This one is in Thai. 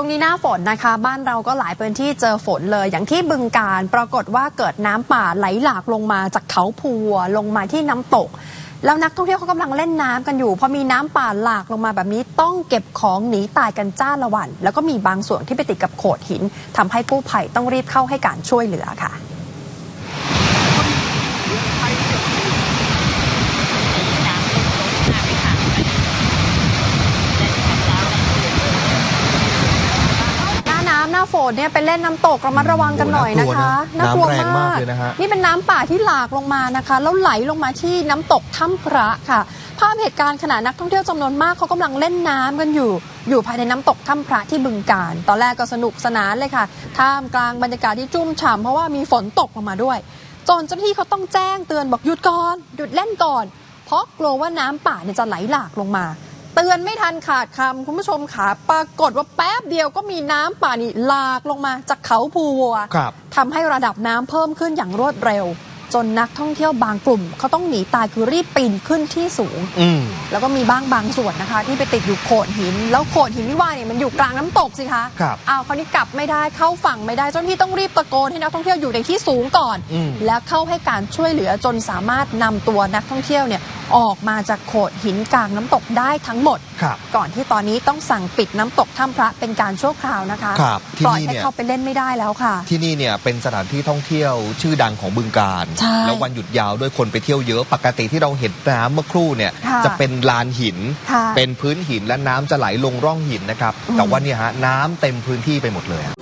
ช่วงนี้หน้าฝนนะคะ บ้านเราก็หลายพื้นที่เจอฝนเลย อย่างที่บึงการปรากฏว่าเกิดน้ำป่าไหลหลากลงมาจากเขาพัวลงมาที่น้ำตก แล้วนักท่องเที่ยวเขากำลังเล่นน้ำกันอยู่พอมีน้ำป่าหลากลงมาแบบนี้ต้องเก็บของหนีตายกันจ้าละวัน แล้วก็มีบางส่วนที่ไปติดกับโขดหินทำให้กู้ภัยต้องรีบเข้าให้การช่วยเหลือค่ะ หน้าน้ำหน้า ฝนเนี่ยไปเล่นน้ำตกระมัดระวังกันหน่อยนะคะโอ้น่ากลัวนะน้ำแรงมากเลยนะฮะนี่เป็นน้ำป่าที่หลากลงมานะคะแล้วไหลลงมาที่น้ำตกถ้ำพระค่ะ ภาพเหตุการณ์ขณะนักท่องเที่ยวจำนวนมากเขากำลังเล่นน้ำกันอยู่ อยู่ภายในน้ำตกถ้ำพระที่บึงการ ตอนแรกก็สนุกสนานเลยค่ะ ท่ามกลางบรรยากาศที่ชุ่มฉ่ำเพราะว่ามีฝนตกลงมาด้วยจนเจ้าหน้าที่เขาต้องแจ้งเตือนบอกหยุดก่อนหยุดเล่นก่อน เพราะกลัวว่าน้ำป่าเนี่ยจะไหลหลากลงมา เตือนไม่ทันขาดคำคุณผู้ชมขาปรากฏว่าแป๊บเดียวก็มีน้ำป่านี่หลากลงมาจากเขาภูวัวครับทำให้ระดับน้ำเพิ่มขึ้นอย่างรวดเร็ว จนนักท่องเที่ยวบางกลุ่มเขาต้องหนีตายคือรีบปีนขึ้นที่สูง อืม แล้วก็มีบ้างบางส่วนนะคะ ที่ไปติดอยู่โขดหิน แล้วโขดหินที่ว่าเนี่ยมันอยู่กลางน้ำตกสิคะครับอ้าวคราวนี้กลับไม่ได้เข้าฝั่งไม่ได้เจ้าหน้าที่ต้องรีบตะโกนให้นักท่องเที่ยวอยู่ในที่สูงก่อน อืม แล้วเข้าให้การช่วยเหลือจนสามารถนำตัวนักท่องเที่ยวเนี่ย ออกมาจากโขดหินกลางน้ำตกได้ทั้งหมดครับก่อนที่ตอนนี้ต้องสั่งปิดน้ำตกถ้ำพระเป็นการชั่วคราวนะคะครับที่ปล่อยนี่ให้เนี่ยเข้าไปเล่นไม่ได้แล้วค่ะ ที่นี่เนี่ยเป็นสถานที่ท่องเที่ยวชื่อดังของบึงการใช่แล้ววันหยุดยาวด้วยคนไปเที่ยวเยอะปกติที่เราเห็นน้ำเมื่อครู่เนี่ยค่ะจะเป็นลานหินค่ะเป็นพื้นหินและน้ำจะไหลลงร่องหินนะครับอืมแต่ว่าเนี่ยฮะน้ำเต็มพื้นที่ไปหมดเลยอะ